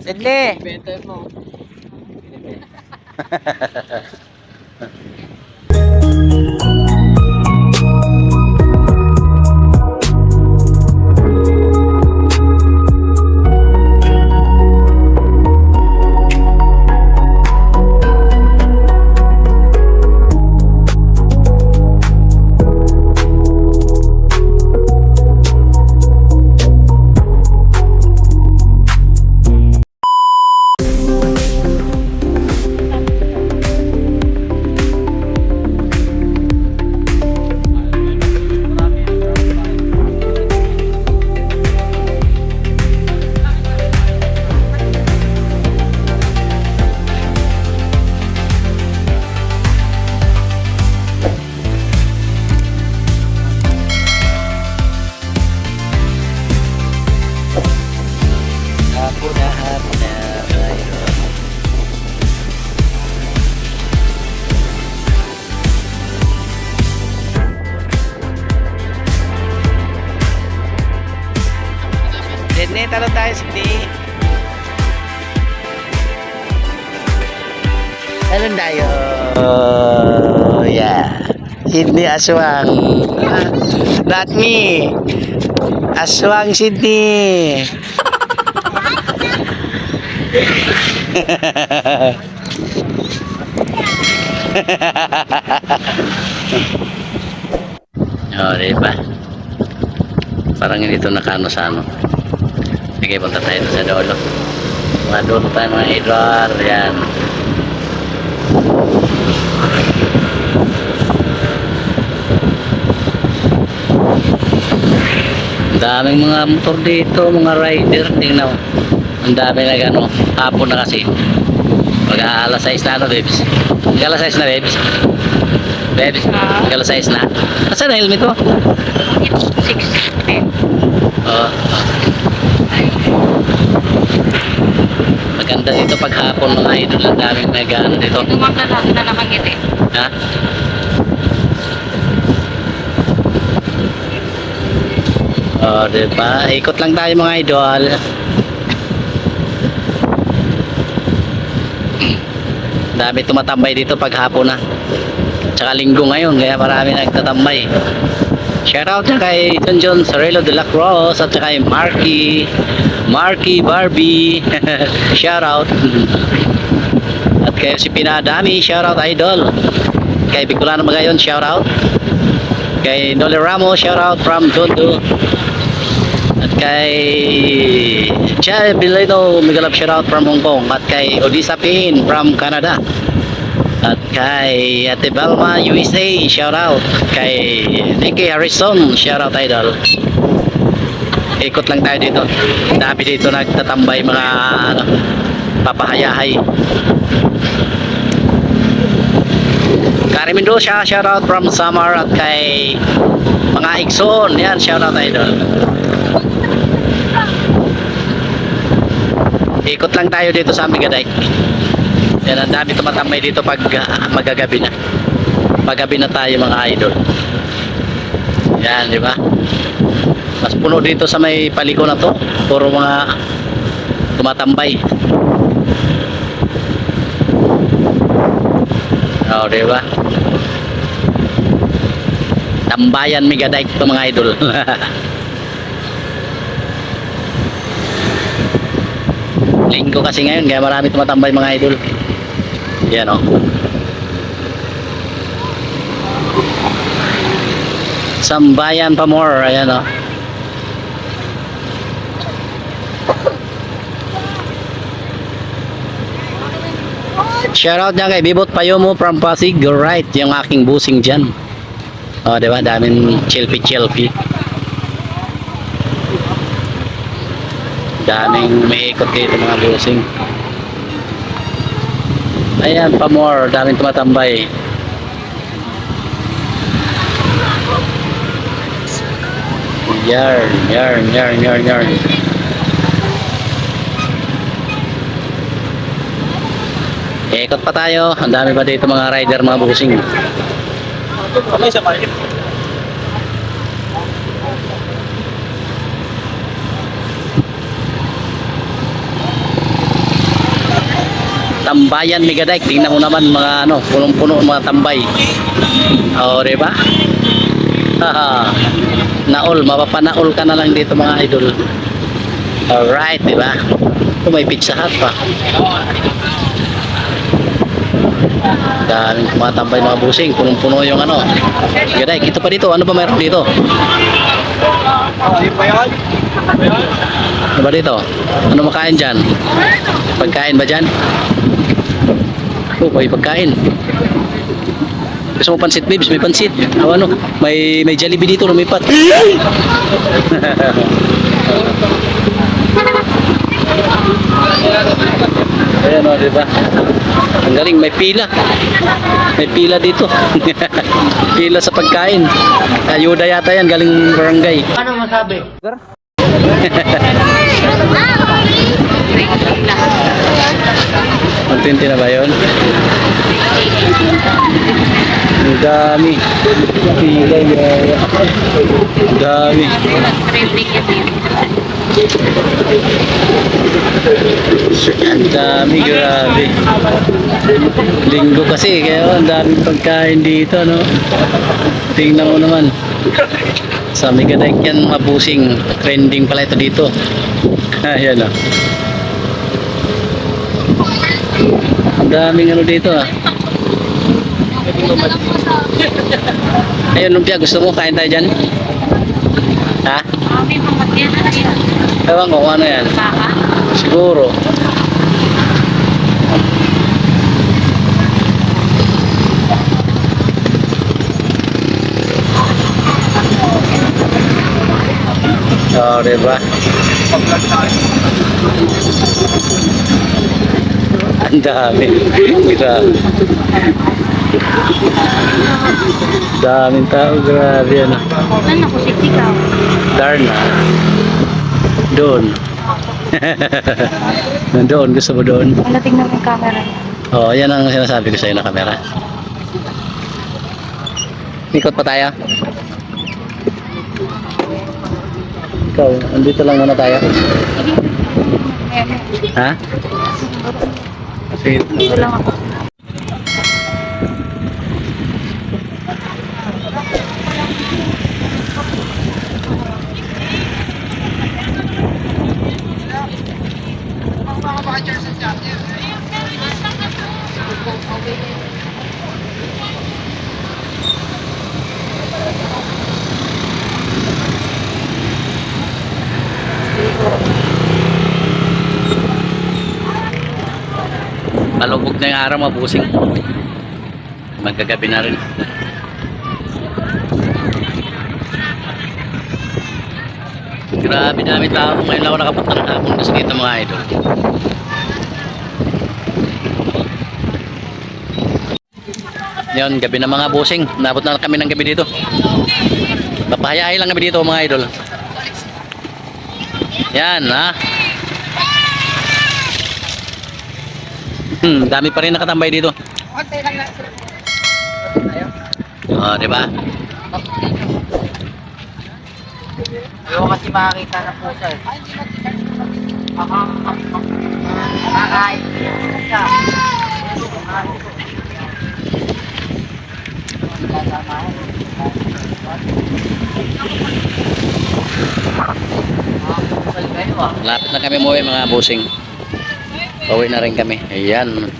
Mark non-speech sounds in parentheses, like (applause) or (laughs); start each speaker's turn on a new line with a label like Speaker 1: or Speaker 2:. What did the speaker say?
Speaker 1: Sidley!
Speaker 2: Better mo. (laughs)
Speaker 1: Sydney, talo tayo, Sydney. Talon tayo. Oh, yeah. Sydney Aswang. (laughs) Not me. Aswang Sydney. (laughs) oh, di ba? Parang hindi ito nakano sa ano. Sige, punta tayo sa dolo. Mga dolo tayo mga idol. Yan. Daming mga motor dito, mga rider. Tingnan. Ang dami na gano. Hapon na kasi. Pag alas 6 na ano, babes? Pag alas 6 na, babes? Babes, pag alas 6 na? Nasaan na helmet mo? Oo. Maganda dito pag hapon mga idol. Ang daming nag-ano dito.
Speaker 3: Lumang na lang na nakangiti.
Speaker 1: Ha? Oh, diba? Ikot lang tayo mga idol. Dami tumatambay dito pag hapon na. Tsaka linggo ngayon, kaya marami nagtatambay. Shoutout dyan kay John John Sorelo de la Cruz at kay Marky Marky Barbie. (laughs) Shoutout. At kay si Pinadami Shoutout Idol. Kay Bicolano Magayon Shoutout. Kay Noli Ramos Shoutout from Tondo. At kay Chad Bileno Migalap Shoutout from Hong Kong. At kay Odisa Pin from Canada at kay Ate Balma USA, shout out. Kay Nicky Harrison, shout out idol. Ikot lang tayo dito. Dami dito nagtatambay mga ano, papahayahay. Kari Mendoza, shout out from Samar at kay mga Ikson. Yan, shout out idol. Ikot lang tayo dito sa Amigadike. Yan, ang dami tumatambay dito pag ah, magagabi na. Paggabi na tayo mga idol. Yan, di ba? Mas puno dito sa may paliko na to. Puro mga tumatambay. Oo, di ba? Tambayan Megadike to mga idol. (laughs) Linggo kasi ngayon, kaya marami tumatambay mga idol. Yan o. Sambayan pa more. Ayan o. Shoutout niya kay Bibot Payomo from Pasig. Right. Yung aking busing dyan. O, oh, diba? Daming chelpy-chelpy. Daming may ikot dito mga busing. Ayan, pa more. Daming tumatambay. Yarn, yarn, yarn, yarn, yarn. Ikot pa tayo. Ang dami pa dito mga rider, mga busing.
Speaker 2: Kamay sa kayo.
Speaker 1: Tambayan Megadike. Tingnan mo naman mga ano, punong-puno mga tambay. O, di ba? Haha. Naol, mapapanaol ka na lang dito mga idol. Alright, di ba? Oh, may pizza hut pa. Daming tumatambay mga busing, punong-puno yung ano. Megadike, ito pa dito. Ano pa mayroon dito? Ano ba dito? Ano makain dyan? Pagkain ba dyan? Oh, may pagkain. Gusto mo pansit, babes? May pansit. O ano? May, may Jollibee dito, lumipat. (laughs) Ayan o, di ba? Ang galing, may pila. May pila dito. (laughs) pila sa pagkain. Ayuda yata yan, galing barangay.
Speaker 2: Ano masabi? (laughs)
Speaker 1: Kontinti na ba yun? Ang dami. Ang dami. Ang dami, grabe. Linggo kasi, kaya ang daming pagkain dito, no? Tingnan mo naman. Sa Megadike yan, mabusing. Trending pala ito dito. Ayan, oh. Ang daming ano dito, ah. Ayun, lumpia, gusto mo? Kain tayo dyan? Ha? Ewan ko kung ano yan. Siguro. Oh, diba? Ang dami. Grabe. Daming tao, grabe ano.
Speaker 3: Ano ko si Tikaw?
Speaker 1: Darna. Doon. (laughs) doon, gusto mo doon?
Speaker 3: Tingnan mo yung camera.
Speaker 1: Oo, oh, yan ang sinasabi ko sa'yo na camera. Ikot pa tayo. Ikaw, andito lang muna tayo. Ha? Sige.
Speaker 3: Dito lang ako.
Speaker 1: Malubog na yung araw, mabusing. Magkagabi na rin. Grabe dami tao. Ngayon ako nakapunta ng hapon kasi dito mga idol. Yun, gabi na mga busing. Nabot na kami ng gabi dito. Papahayahay lang kami dito mga idol. Yan, ha? Hmm, dami pa rin nakatambay dito. Oh, di ba?
Speaker 2: Ayaw kasi makakita ng pusa eh. Kakain.
Speaker 1: Lapit na kami umuwi mga busing. Pauwi na rin kami. Ayan.